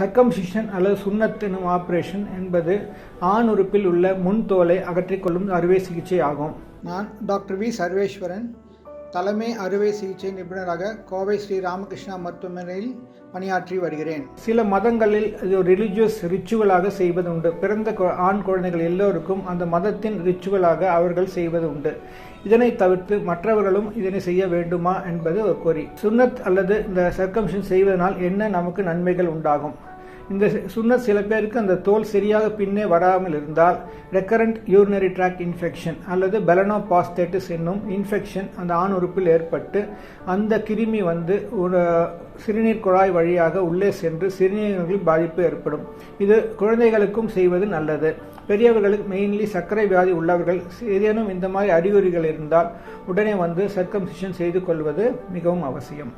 Circumcision அல்லது சுன்னத் எனும் operation என்பது ஆண் உறுப்பில் உள்ள முன் தோலை அகற்றிக்கொள்ளும் அறுவை சிகிச்சை ஆகும் நான் டாக்டர் வி சர்வேஸ்வரன். தலைமை அறுவை சிகிச்சை நிபுணராக கோவை ஸ்ரீ ராமகிருஷ்ணா மருத்துவமனையில் பணியாற்றி வருகிறேன். சில மதங்களில் இது ஒரு ரிலிஜியஸ் ரிச்சுவலாக செய்வது உண்டு. பிறந்த கு- ஆண் குழந்தைகள் எல்லோருக்கும் அந்த மதத்தின் ரிச்சுவலாக அவர்கள் செய்வது உண்டு. இதனை தவிர்த்து மற்றவர்களும் இதனை செய்ய வேண்டுமா என்பது ஒரு கோரி. சுன்னத் அல்லது இந்த சர்க்கம்ஷன் செய்வதனால் என்ன நமக்கு நன்மைகள் உண்டாகும்? இந்த சுண்ண சில பேருக்கு அந்த தோல் சரியாக பின்னே வராமல் இருந்தால் ரெக்கரண்ட் யூரினரி ட்ராக் இன்ஃபெக்ஷன் அல்லது பெலனோ பாஸ்தேட்டிஸ் என்னும் இன்ஃபெக்ஷன் அந்த ஆண் உறுப்பில் ஏற்பட்டு அந்த கிருமி வந்து ஒரு சிறுநீர் குழாய் வழியாக உள்ளே சென்று சிறுநீரகங்களில் பாதிப்பு ஏற்படும். இது குழந்தைகளுக்கும் செய்வது நல்லது. பெரியவர்களுக்கு மெயின்லி சர்க்கரை வியாதி உள்ளவர்கள் ஏதேனும் இந்த மாதிரி அறிகுறிகள் இருந்தால் உடனே வந்து சர்க்கம்சிஷன் செய்து கொள்வது மிகவும் அவசியம்.